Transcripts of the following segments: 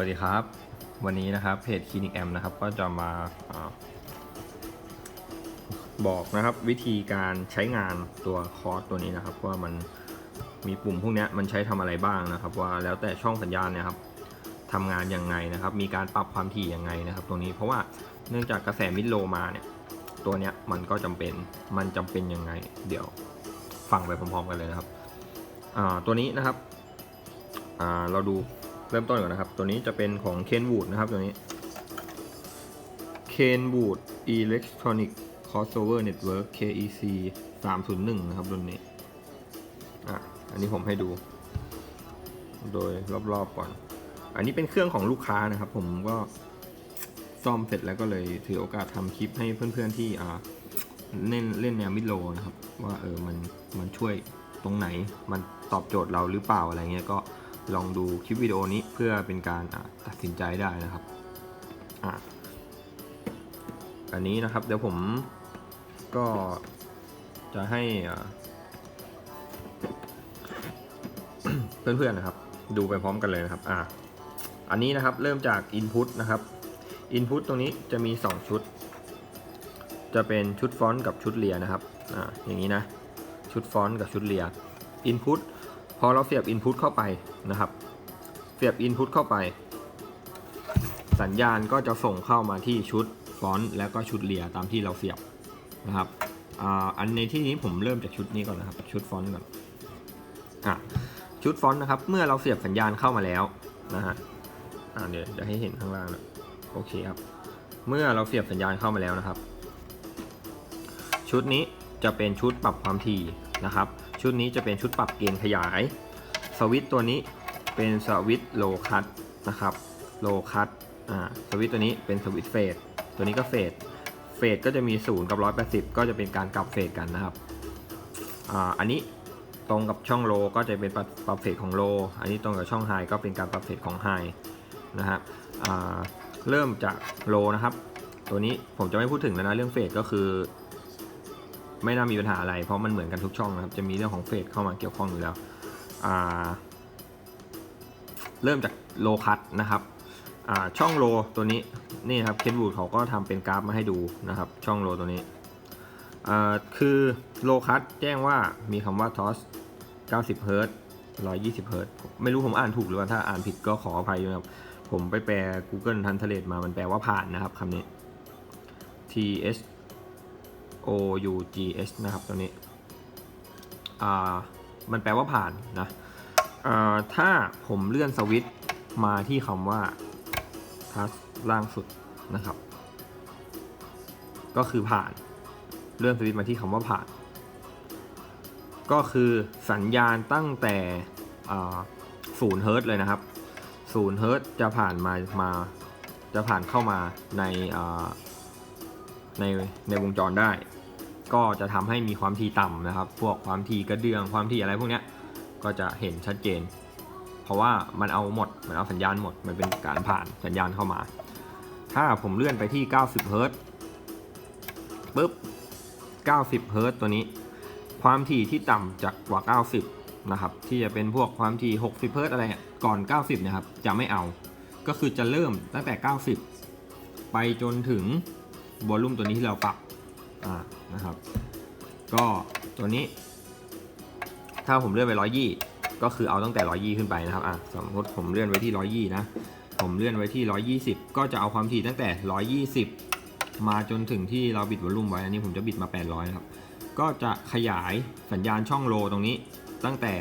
วัสดีครับ วันนี้นะครับเพจคลินิกแอมนะครับก็จะมาอาบอกนะครับวิธีการใช้งานตัวคอร์สตัวนี้นะครับ ว่ามันมีปุ่มพวกนี้มันใช้ทำอะไรบ้างนะครับ ว่าแล้วแต่ช่องสัญญาณเนี่ยครับทำงานยังไงนะครับ มีการปรับความถี่ยังไงนะครับตัวนี้เพราะว่าเนื่องจากกระแสมิดโลมาเนี่ยตัวเนี้ยมันก็จำเป็นมันจำเป็นยังไง เดี๋ยวฟังไปพร้อมๆกันเลยนะครับตัวนี้นะครับเราดู เริ่มต้นก่อนนะครับ ตัวนี้จะเป็นของเคนวูดนะครับตัวนี้เคนวูด Electronic Crossover Network KEC 301 นะครับรุ่นนี้ อะ อันนี้ผมให้ดู โดยรอบๆก่อน อันนี้เป็นเครื่องของลูกค้านะครับ ผมก็ซ่อมเสร็จแล้วก็เลยถือโอกาสทำคลิปให้เพื่อนๆที่อ่าเล่นเล่นแนวมิดโลนะครับ ว่าเออมันมันช่วยตรงไหนมันตอบโจทย์เราหรือเปล่าอะไรเงี้ยก็ ลองดูคลิปวิดีโอนี้เพื่อเป็นการตัดสินใจได้นะครับอะอันนี้นะครับเดี๋ยวผมก็จะให้เพื่อนๆนะครับ ดูไปพร้อมกันเลยนะครับอ่าอันนี้นะครับเริ่มจาก Input นะครับ Input ตรงนี้จะมี 2 ชุด จะเป็นชุดฟอนต์กับชุดเลียนะครับอ่าอย่างนี้นะ ชุดฟอนต์กับชุดเลีย Input พอเราเสียบ Input เข้าไปนะครับ เสียบ Input เข้าไป สัญญาณก็จะส่งเข้ามาที่ชุดฟอนต์แล้วก็ชุดเลียตามที่เราเสียบนะครับอันในที่นี้ผมเริ่มจากชุดนี้ก่อนนะครับ ชุดฟอนต์ก่อนอะชุดฟอนต์นะครับ เมื่อเราเสียบสัญญาณเข้ามาแล้วนะฮะอ่าเดี๋ยวจะให้เห็นข้างล่างนะโอเคครับ เมื่อเราเสียบสัญญาณเข้ามาแล้วนะครับ ชุดนี้จะเป็นชุดปรับความถี่นะครับ ชุดนี้จะเป็นชุดปรับเกณฑ์ขยาย สวิตตัวนี้เป็นสวิตโลคัตนะครับโลคัตอ่าสวิตตัวนี้เป็นสวิตเฟสตัวนี้ก็เฟสเฟสก็จะมี 0 กับ 180 ก็จะเป็นการกลับเฟสกันนะครับอ่าอันนี้ตรงกับช่องโลก็จะเป็นปรับปรับเฟสของโล อันนี้ตรงกับช่องไฮก็เป็นการปรับเฟสของไฮนะฮะอ่าเริ่มจากโลนะครับ ตัวนี้ผมจะไม่พูดถึงแล้วนะเรื่องเฟสก็คือ ไม่น่ามีปัญหาอะไร เพราะมันเหมือนกันทุกช่องนะครับ จะมีเรื่องของเฟสเข้ามาเกี่ยวข้องอยู่แล้วเริ่มจากโลคัตนะครับช่องโลตัวนี้นี่ครับเคนวูดเขาก็ทำเป็นกราฟมาให้ดูนะครับ ช่องโลตัวนี้คือโลคัสแจ้งว่ามีคำว่าทอส90เฮิร์ต120เฮิร์ตไม่รู้ผมอ่านถูกหรือว่าถ้าอ่านผิดก็ขออภัยด้วยครับ ผมไปแปล Google Translate มามันแปลว่าผ่านนะครับคำนี้ T S O U G S นะครับตัวนี้ อ่า มันแปลว่าผ่านนะอ่าถ้าผมเลื่อนสวิตช์มาที่คำว่าทัสล่างสุดนะครับ ก็คือผ่าน เลื่อนสวิตช์มาที่คำว่าผ่าน ก็คือสัญญาณตั้งแต่ศูนย์เฮิร์ตเลยนะครับศูนย์เฮิร์ตจะผ่านมามาจะผ่านเข้ามาในในในวงจรได้ ก็จะทำให้มีความถี่ต่ำนะครับ พวกความถี่กระเดื่องความถี่อะไรพวกเนี้ยก็จะเห็นชัดเจน เพราะว่ามันเอาหมดมันเอาสัญญาณหมดมันเป็นการผ่านสัญญาณเข้ามา ถ้าผมเลื่อนไปที่ 90เฮิร์ตปุ๊บ 90เฮิร์ตตัวนี้ ความถี่ที่ต่ำจากกว่า 90 นะครับ ที่จะเป็นพวกความถี่ 60เฮิร์ตอะไรก่อน 90 นะครับ จะไม่เอา ก็คือจะเริ่มตั้งแต่ 90 ไปจนถึงวอลลุ่มตัวนี้ที่เราปรับ่านะครับ ก็ตัวนี้ ถ้าผมเลื่อนไป120ก็คือเอาตั้งแต่120ขึ้นไปนะครับอะสมมติผมเลื่อนไว้ที่120นะผมเลื่อนไว้ที่ 120 ก็จะเอาความถี่ตั้งแต่ 120 มาจนถึงที่เราบิดวอลลุ่มไว้ อันนี้ผมจะบิดมา 800นะครับ ก็จะขยายสัญญาณช่องโลตรงนี้ตั้งแต่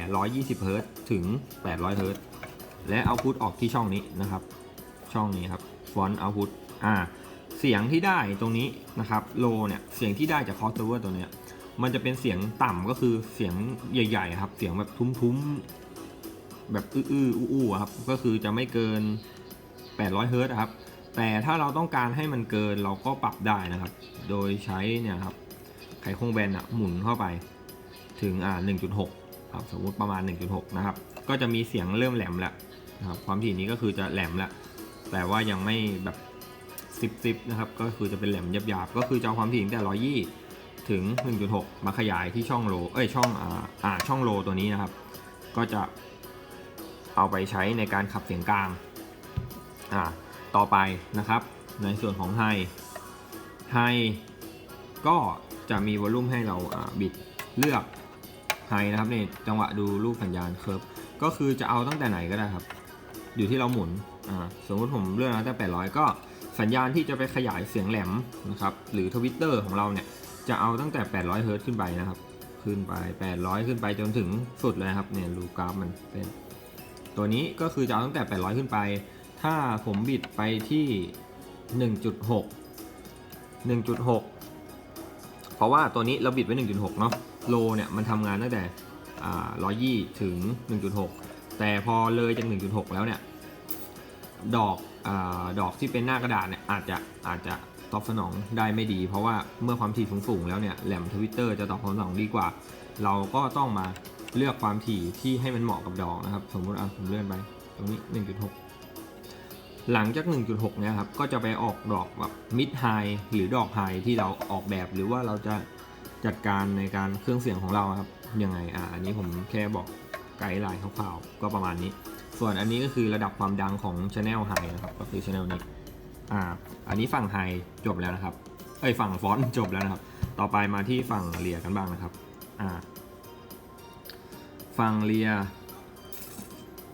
120เฮิร์ตถึง 800เฮิร์ตและเอาพุทออกที่ช่องนี้นะครับ ช่องนี้ครับฟอนต์เอาพุทอ่า สียงที่ได้ตรงนี้นะครับโลเนี่ยเสียงที่ได้จากคอสเซอร์ตัวเนี้ยมันจะเป็นเสียงต่ำก็คือเสียงใหญ่ๆครับ เสียงแบบทุ้มๆ แบบอื้อๆอู้ๆครับ ก็คือจะไม่เกิน 800เฮิรตซ์อะครับ แต่ถ้าเราต้องการให้มันเกินเราก็ปรับได้นะครับ โดยใช้เนี่ยครับไขควงแบนอะหมุนเข้าไปถึงอ่า1.6 ครับ สมมติประมาณ 1.6 นะครับ ก็จะมีเสียงเริ่มแหลมแล้วนะครับ ความถี่นี้ก็คือจะแหลมแล้ว แต่ว่ายังไม่แบบ ซิบซิบนะครับก็คือจะเป็นแหลมหยาบๆก็คือจะเอาความถี่ตั้งแต่ 120 ถึง 1.6 มาขยายที่ช่องโลเอ้ยช่องอ่าอ่าช่องโลตัวนี้นะครับ ก็จะเอาไปใช้ในการขับเสียงกลางอ่าต่อไปนะครับ ในส่วนของไฮไฮก็จะมีวอลลุ่มให้เราบิดเลือกไฮนะครับในจังหวะดูรูปสัญญาณเคิร์ฟก็คือจะเอาตั้งแต่ไหนก็ได้ครับ อยู่ที่เราหมุนอ่าสมมติผมเลือกตั้งแต่800 ก็ สัญญาณที่จะไปขยายเสียงแหลมนะครับ หรือทวิตเตอร์ของเราเนี่ย จะเอาตั้งแต่ 800เฮิร์ตซ์ขึ้นไปนะครับ ขึ้นไป 800 ขึ้นไปจนถึงสุดเลยครับ เนี่ยรูกราฟมันเป็น ตัวนี้ก็คือจะเอาตั้งแต่ 800 ขึ้นไป ถ้าผมบิดไปที่ 1.6 1.6 เพราะว่าตัวนี้เราบิดไว้ 1.6 เนาะ โลเนี่ยมันทำงานตั้งแต่120 ถึง 1.6 แต่พอเลยจาก 1.6 แล้วเนี่ย ดอก อดอกที่เป็นหน้ากระดาษเนี่ยอาจจะอาจจะตอบสนองได้ไม่ดี เพราะว่าเมื่อความถี่สูงๆแล้วเนี่ยแหลมทวิตเตอร์จะตอบสนองดีกว่า เราก็ต้องมาเลือกความถี่ที่ให้มันเหมาะกับดอกนะครับ สมมติเอะผมเลื่อนไปตรงนี้ 1.6 หลังจาก 1.6 เนี่ยครับ ก็จะไปออกดอกแบบมิดไฮหรือดอกไฮที่เราออกแบบหรือว่าเราจะจัดการในการเครื่องเสียงของเราครับยังไงอะอันนี้ผมแค่บอกไกด์ไลน์คร่าวๆก็ประมาณนี้ ส่วนอันนี้ก็คือระดับความดังของ Channel High นะครับ ก็คือ Channel นี้ อ่า อันนี้ฝั่ง High จบแล้วนะครับ เอ้ยฝั่งฟอนต์จบแล้วนะครับ ต่อไปมาที่ฝั่งเลียกันบ้างนะครับ อ่า ฝั่งเลีย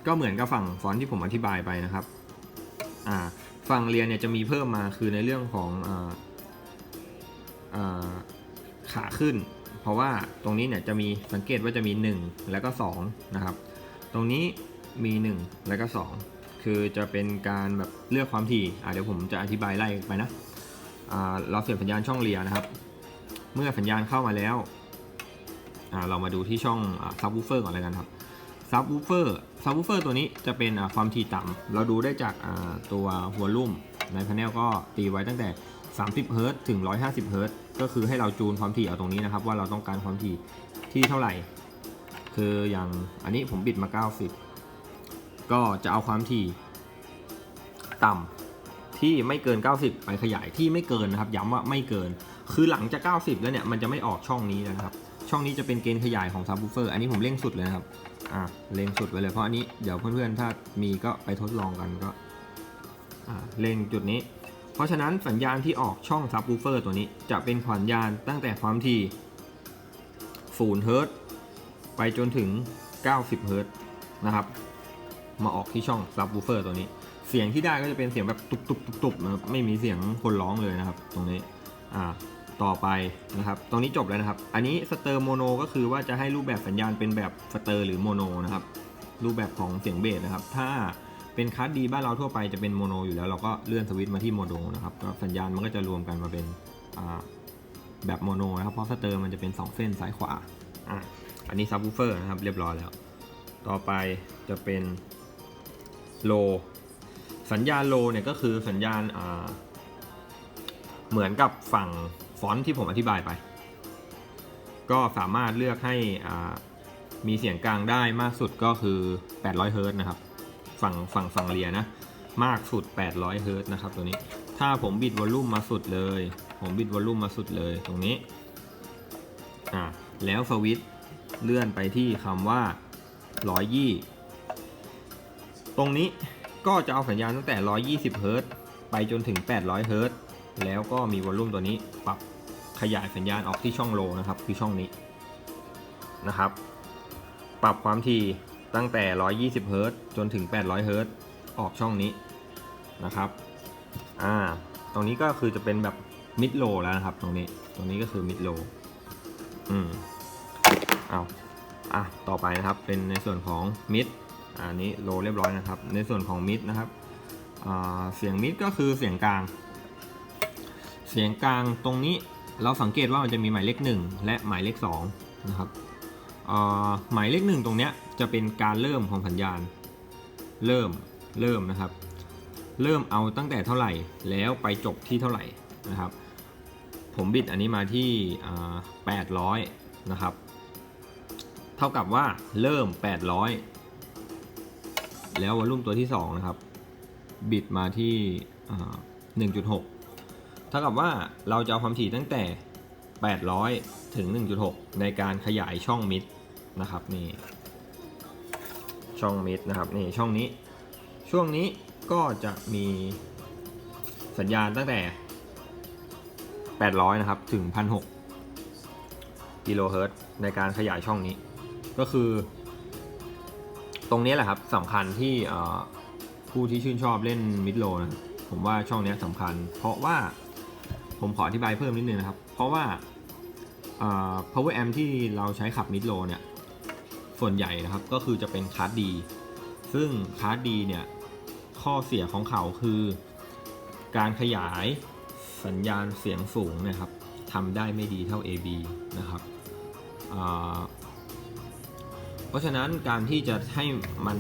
ก็เหมือนกับฝั่งฟอนต์ที่ผมอธิบายไปนะครับ อ่า ฝั่งเรียเนี่ยจะมีเพิ่มมาคือในเรื่องของอ่าอ่าขาขึ้น เพราะว่าตรงนี้เนี่ยจะมีสังเกตว่าจะมี 1 แล้วก็2นะครับ ตรงนี้ มี 1 แล้วก็ 2 คือจะเป็นการแบบเลือกความถี่อ่าเดี๋ยวผมจะอธิบายไล่ไปนะอ่าเราเสียบสัญญาณช่องเรียนะครับ เมื่อสัญญาณเข้ามาแล้วอ่าเรามาดูที่ช่องซับวูเฟอร์ก่อนเลยกันครับซับวูเฟอร์ซับวูเฟอร์ตัวนี้จะเป็นความถี่ต่ำเราดูได้จากตัวหัวลุ่มในพานลก็ตีไว้ตั้งแต่ 30เฮิรตถึง 150เฮิรตก็คือให้เราจูนความถี่เอาตรงนี้นะครับ ว่าเราต้องการความถี่ที่เท่าไหร่ คืออย่างอันนี้ผมบิดมา 90 ก็จะเอาความถี่ต่ำที่ไม่เกิน 90 ไปขยายที่ไม่เกินนะครับ ย้ำว่าไม่เกิน คือหลังจาก 90 แล้วเนี่ยมันจะไม่ออกช่องนี้นะครับ ช่องนี้จะเป็นเกณฑ์ขยายของซับวูเฟอร์อันนี้ผมเร่งสุดเลยนะครับอะเล็งสุดไว้เลยเพราะอันนี้เดี๋ยวเพื่อนๆถ้ามีก็ไปทดลองกันก็อ่าเล็งจุดนี้ เพราะฉะนั้นสัญญาณที่ออกช่องซับวูเฟอร์ตัวนี้จะเป็นสัญญาณตั้งแต่ความถี่0เฮิรตซ์ไปจนถึง 90เฮิรตซ์นะครับ มาออกที่ช่องซับวูเฟอร์ตัวนี้ เสียงที่ได้ก็จะเป็นเสียงแบบตุบๆๆนะครับไม่มีเสียงคนร้องเลยนะครับ ตรงนี้อ่าต่อไปนะครับ ตรงนี้จบแล้วนะครับ อันนี้สเตอร์โมโนก็คือว่าจะให้รูปแบบสัญญาณเป็นแบบสเตอร์หรือโมโนนะครับ รูปแบบของเสียงเบสนะครับ ถ้าเป็นคัสดีบ้านเราทั่วไปจะเป็นโมโนอยู่แล้ว เราก็เลื่อนสวิตช์มาที่โมโนนะครับ ก็สัญญาณมันก็จะรวมกันมาเป็นแบบโมโนนะครับ เพราะสเตอร์มันจะเป็น 2 เส้นซ้ายขวาอะอันนี้ซับวูเฟอร์นะครับ เรียบร้อยแล้ว ต่อไปจะเป็น โล สัญญาณโลเนี่ยก็คือสัญญาณเหมือนกับฝั่งฟอนต์ที่ผมอธิบายไป ก็สามารถเลือกให้มีเสียงกลางได้มากสุดก็คือ 800 เฮิรตนะครับ ฝั่งฝั่งฝั่งเรียนะ มากสุด 800 เฮิรตนะครับตัวนี้ ถ้าผมบิดวอลลุ่มมาสุดเลย ผมบิดวอลลุ่มมาสุดเลยตรงนี้ อ่า แล้วสวิตช์เลื่อนไปที่คำว่า120 ตรงนี้ก็จะเอาสัญญาณตั้งแต่ 120เฮิรต์ไปจนถึง 800เฮิรต์แล้วก็มีวอลลุ่มตัวนี้ปรับขยายสัญญาณออกที่ช่องโลนะครับคือช่องนี้นะครับ ปรับความถี่ตั้งแต่ 120เฮิรต์จนถึง 800เฮิรต์ออกช่องนี้นะครับอ่าตรงนี้ก็คือจะเป็นแบบมิดโลแล้วนะครับ ตรงนี้ตรงนี้ก็คือมิดโลอืมเอาอะต่อไปนะครับเป็นในส่วนของมิด อันนี้โลเรียบร้อยนะครับ ในส่วนของมิดนะครับเสียงมิดก็คือเสียงกลาง เสียงกลางตรงนี้เราสังเกตว่ามันจะมีหมายเลข 1 และหมายเลข2นะครับหมายเลข 1 ตรงเนี้ยจะเป็นการเริ่มของสัญญาณ เริ่มเริ่มนะครับ เริ่มเอาตั้งแต่เท่าไหร่แล้วไปจบที่เท่าไหร่นะครับ ผมบิดอันนี้มาที่ 800 นะครับ เท่ากับว่าเริ่ม 800 แล้ววอลลุ่มตัวที่ 2 นะครับ บิดมาที่ 1.6 เท่ากับว่าเราจะเอาความถี่ตั้งแต่ 800 ถึง 1.6 ในการขยายช่องมิดนะครับนี่ช่องมิดนะครับนี่ช่องนี้ ช่วงนี้ก็จะมีสัญญาณตั้งแต่ 800 นะครับ ถึง 1,600กิโลเฮิรตซ์ในการขยายช่องนี้ ก็คือ ตรงนี้แหละครับสำคัญที่ผู้ที่ชื่นชอบเล่นมิดโลนะผมว่าช่องนี้สำคัญ เพราะว่าผมขออธิบายเพิ่มนิดนึงนะครับ เพราะว่า power amp ที่เราใช้ขับมิดโลเนี่ย ส่วนใหญ่นะครับก็คือจะเป็นคาร์ดดี ซึ่งคาร์ดดีเนี่ย ข้อเสียของเขาคือ การขยายสัญญาณเสียงสูงนะครับทำได้ไม่ดีเท่า AB นะครับ เพราะฉะนั้นการที่จะให้มัน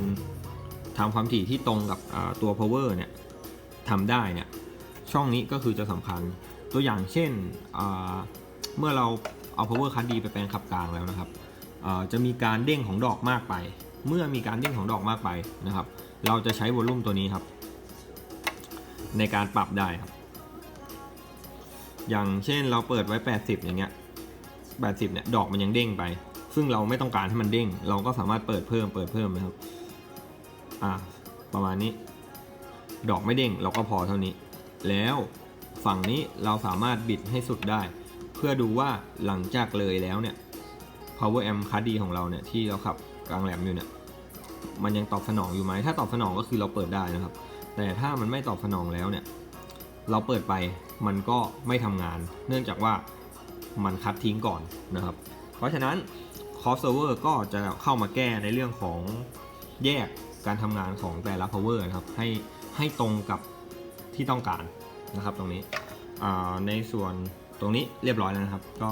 ทำความถี่ที่ตรงกับตัว power เนี่ยทำได้เนี่ยช่องนี้ก็คือจะสำคัญตัวอย่างเช่นเมื่อเราเอา power คัดดีไปแปลงขับกลางแล้วนะครับจะมีการเด้งของดอกมากไป เมื่อมีการเด้งของดอกมากไปนะครับ เราจะใช้วอลลุ่มตัวนี้ครับ ในการปรับได้ครับ อย่างเช่นเราเปิดไว้ 80 อย่างเงี้ย 80 เนี่ย ดอกมันยังเด้งไป ซึ่งเราไม่ต้องการให้มันเด้ง เราก็สามารถเปิดเพิ่มเปิดเพิ่มนะครับ อ่า ประมาณนี้ ดอกไม่เด้งเราก็พอเท่านี้ แล้วฝั่งนี้เราสามารถบิดให้สุดได้ เพื่อดูว่าหลังจากเลยแล้วเนี่ย power amp คัดดีของเราเนี่ยที่เราขับกลางแหลมอยู่เนี่ย มันยังตอบสนองอยู่ไหม ถ้าตอบสนองก็คือเราเปิดได้นะครับ แต่ถ้ามันไม่ตอบสนองแล้วเนี่ย เราเปิดไปมันก็ไม่ทำงาน เนื่องจากว่ามันคัดทิ้งก่อนนะครับ เพราะฉะนั้น crossover ก็จะเข้ามาแก้ในเรื่องของแยกการทำงานของแต่ละ power นะครับ ให้ให้ตรงกับที่ต้องการนะครับตรงนี้ในส่วนตรงนี้เรียบร้อยแล้วนะครับ ก็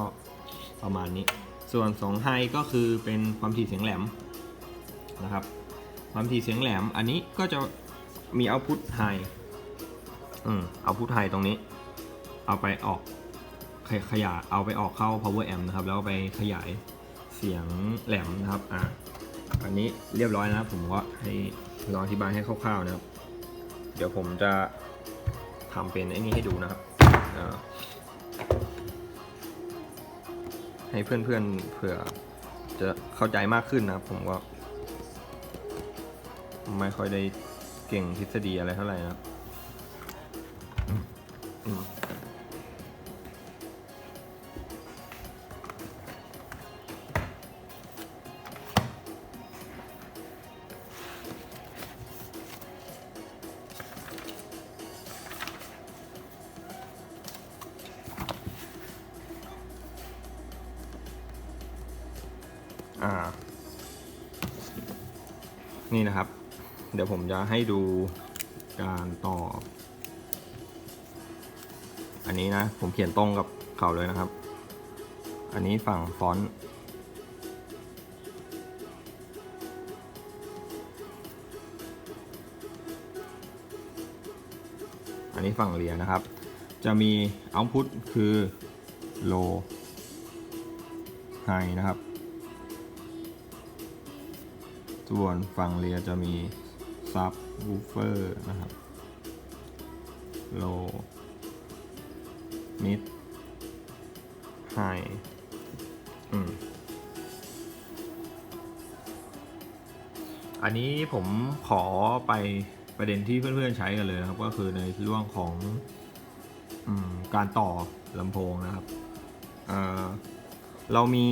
ประมาณนี้ ส่วน2ไฮก็คือเป็นความถี่เสียงแหลมนะครับ ความถี่เสียงแหลมอันนี้ก็จะมี output high อืม output high ตรงนี้ เอาไปออกขยายเอาไปออกเข้า power amp นะครับ แล้วไปขยาย เสียงแหลมนะครับอะอันนี้เรียบร้อยนะครับ ผมก็ให้ลองอธิบายให้คร่าวๆนะครับ เดี๋ยวผมจะทำเป็นไอ้นี่ให้ดูนะครับให้เพื่อนๆเผื่อจะเข้าใจมากขึ้นนะครับ ผมก็ไม่ค่อยได้เก่งทฤษฎีอะไรเท่าไหร่นะครับ อ่า นี่นะครับ เดี๋ยวผมจะให้ดูการต่อ อันนี้นะ ผมเขียนตรงกับเขาเลยนะครับ อันนี้ฝั่งฟอนต์อันนี้ฝั่งเรียนะครับ จะมี output คือ low high นะครับ ส่วนฝั่งเรียจะมีซับวูเฟอร์นะครับโลมิดไฮอืมอันนี้ผมขอไปประเด็นที่เพื่อนๆใช้กันเลยนะครับ ก็คือในเรื่องของอการต่อลำโพงนะครับเเรามี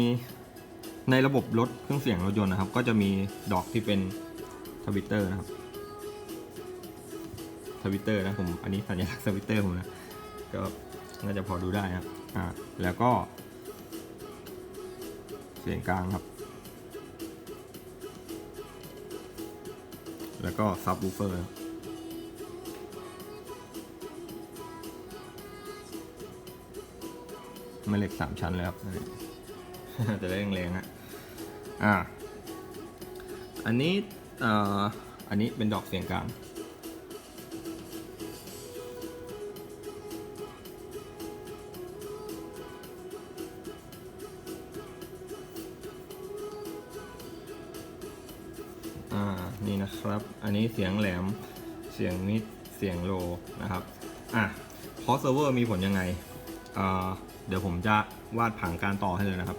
ในระบบรถเครื่องเสียงรถยนต์นะครับ ก็จะมีดอกที่เป็นทวิตเตอร์นะครับทวิตเตอร์นะผมอันนี้สัญลักษณ์ทวิตเตอร์ผมนะก็น่าจะพอดูได้นะครับอ่าแล้วก็ เสียงกลางครับ แล้วก็ซับวูเฟอร์แม่เหล็กสามชั้นเลยครับจะได้แรงๆฮะ อ่า อันนี้อ่ออันนี้เป็นดอกเสียงกลาง อ่า นี่นะครับ อันนี้เสียงแหลม เสียงมิด เสียงโลนะครับ อะคอสเซอร์เวอร์มีผลยังไง อ่า เดี๋ยวผมจะวาดผังการต่อให้เลยนะครับ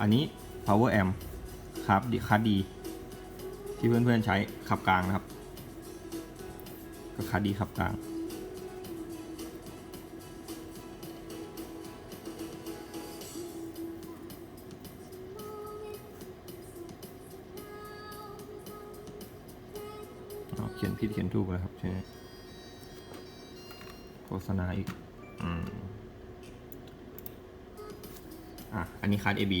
อันนี้ power amp ครับดีคัดดี ที่เพื่อนๆใช้ขับกลางนะครับ ก็คาร์ดดีขับกลางอ๋อเขียนผิดเขียนถูกเลยครับใช่ไหมโฆษณาอีก อืม อะ อันนี้คัด AB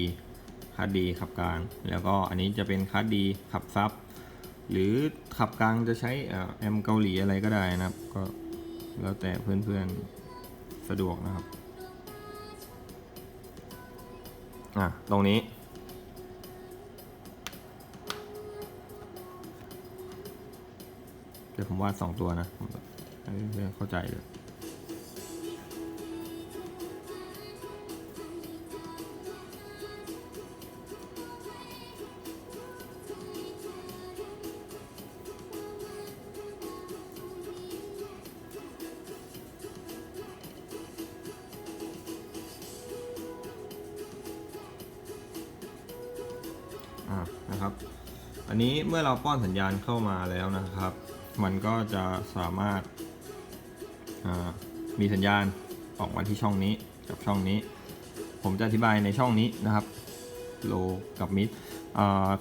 คัดดีขับกลาง แล้วก็อันนี้จะเป็นคัดดีขับซับ หรือขับกลางจะใช้แอมเกาหลีอะไรก็ได้นะครับ ก็แล้วแต่เพื่อนๆสะดวกนะครับอะตรงนี้ เดี๋ยวผมวาดสองตัวนะผมเพื่อนเข้าใจเลย นะครับ อันนี้เมื่อเราป้อนสัญญาณเข้ามาแล้วนะครับ มันก็จะสามารถามีสัญญาณออกมาที่ช่องนี้กับช่องนี้ ผมจะอธิบายในช่องนี้นะครับโลกับมิด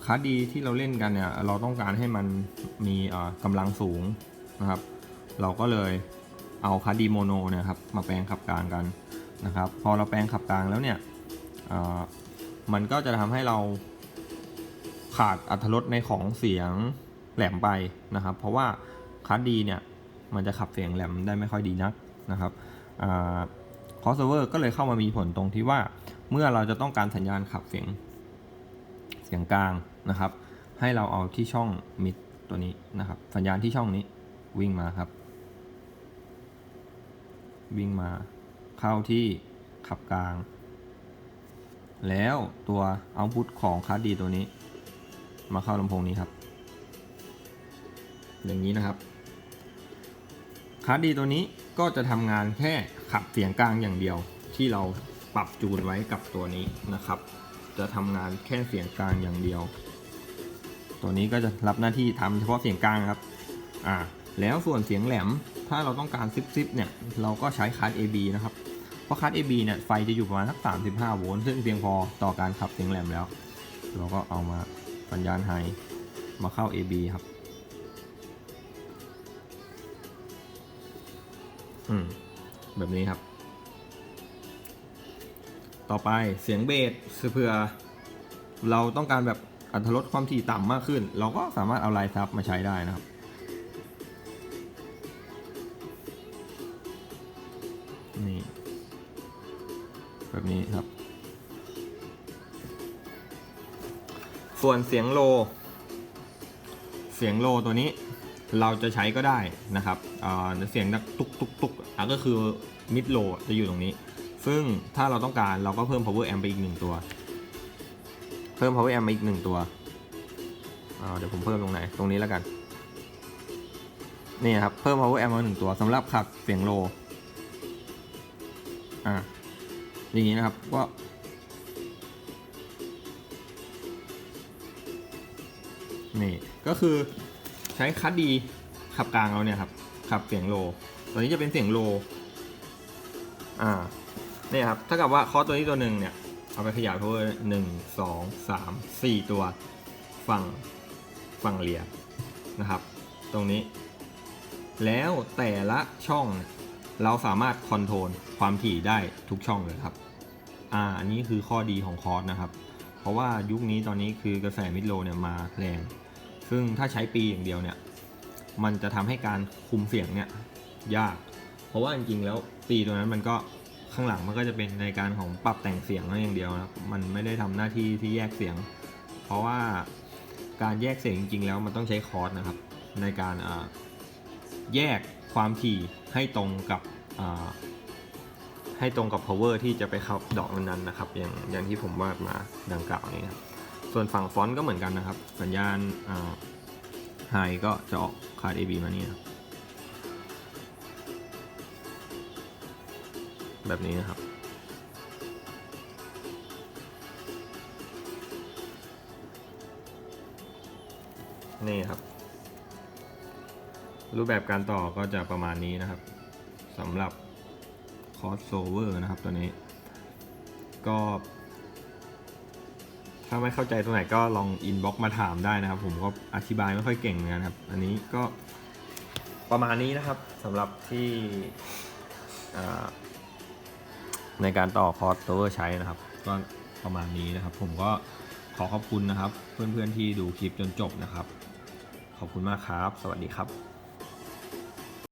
คาร์ดดีที่เราเล่นกันเนี่ยเราต้องการให้มันมีกำลังสูงนะครับ เราก็เลยเอาคาร์ดดีโมโนเนะครับมาแปลงขับกลางกันนะครับ พอเราแปลงขับกลางแล้วเนี่ยมันก็จะทำให้เรา ขาดอัตรสในของเสียงแหลมไปนะครับ เพราะว่าคัสดีเนี่ยมันจะขับเสียงแหลมได้ไม่ค่อยดีนักนะครับคอสเวอร์ก็เลยเข้ามามีผลตรงที่ว่าเมื่อเราจะต้องการสัญญาณขับเสียงเสียงกลางนะครับ ให้เราเอาที่ช่องมิดตัวนี้นะครับ สัญญาณที่ช่องนี้วิ่งมาครับ วิ่งมาเข้าที่ขับกลาง แล้วตัวเอาพุตของคัสดีตัวนี้ มาเข้าลำโพงนี้ครับ อย่างนี้นะครับคาร์ดดีตัวนี้ก็จะทำงานแค่ขับเสียงกลางอย่างเดียว ที่เราปรับจูนไว้กับตัวนี้นะครับ จะทำงานแค่เสียงกลางอย่างเดียว ตัวนี้ก็จะรับหน้าที่ทำเฉพาะเสียงกลางครับอ่าแล้วส่วนเสียงแหลมถ้าเราต้องการซิปซิปเนี่ยเราก็ใช้คาร์ด AB นะครับ เพราะคาร์ด AB เนี่ยไฟจะอยู่ประมาณสัก 35 โวลต์ซึ่งเพียงพอต่อการขับเสียงแหลมแล้ว เราก็เอามา สัญญาณไฮมาเข้า AB ครับ อืม แบบนี้ครับ ต่อไปเสียงเบสเพื่อ เราต้องการแบบอัตรสความถี่ต่ำมากขึ้น เราก็สามารถเอาไลน์ซับมาใช้ได้นะครับ นี่ แบบนี้ครับ ส่วนเสียงโล เสียงโลตัวนี้เราจะใช้ก็ได้นะครับเสียงตุกตุกตุกอะก็คือมิดโลจะอยู่ตรงนี้ ซึ่งถ้าเราต้องการเราก็เพิ่ม power amp ไปอีกหนึ่งตัว เพิ่ม power amp มาอีกหนึ่งตัวเดี๋ยวผมเพิ่มตรงไหน ตรงนี้แล้วกัน นี่ครับ เพิ่ม power amp มาหนึ่งตัวสำหรับขับเสียงโล อ่าอย่างนี้นะครับ ก็ นี่ก็คือใช้คัดดีขับกลางเราเนี่ยครับขับเสียงโล ตัวนี้จะเป็นเสียงโล อ่าเนี่ยครับถ้ากับว่าคอร์สตัวนี้ตัวหนึ่งเนี่ย เอาไปขยาย power หนึ่งสองสามสี่ตัวฝั่งฝั่งเลียนะครับ ตรงนี้ แล้วแต่ละช่องเนี่ยเราสามารถคอนโทรลความถี่ได้ทุกช่องเลยครับ อ่า อันนี้คือข้อดีของคอร์สนะครับ เพราะว่ายุคนี้ตอนนี้คือกระแสมิดโลเนี่ยมาแรง ซึ่งถ้าใช้ปีอย่างเดียวเนี่ย มันจะทำให้การคุมเสียงเนี่ยยาก เพราะว่าจริงๆแล้วปีตัวนั้นมันก็ข้างหลังมันก็จะเป็นในการของปรับแต่งเสียงนั่นอย่างเดียวนะมันไม่ได้ทำหน้าที่ที่แยกเสียง เพราะว่าการแยกเสียงจริงๆแล้วมันต้องใช้คอร์สนะครับ ในการแยกความถี่ให้ตรงกับให้ตรงกับ power ที่จะไปเข้าดอกนั้นๆนะครับ อย่างอย่างที่ผมวาดมาดังกล่าวนี้ครับ ส่วนฝั่งฟอนต์ก็เหมือนกันนะครับ สัญญาณไฮก็จะออกคาร์ด AB มาเนี่ยแบบนี้นะครับ นี่ครับ รูปแบบการต่อก็จะประมาณนี้นะครับสำหรับ crossover นะครับตัวนี้ ก็ ถ้าไม่เข้าใจตรงไหนก็ลองอินบ็อกมาถามได้นะครับ ผมก็อธิบายไม่ค่อยเก่งเหมือนกันครับ อันนี้ก็ประมาณนี้นะครับสำหรับที่ในการต่อคอร์สตเวใช้นะครับ ก็ประมาณนี้นะครับ ผมก็ขอขอบคุณนะครับ เพื่อนๆที่ดูคลิปจนจบนะครับ ขอบคุณมากครับ สวัสดีครับ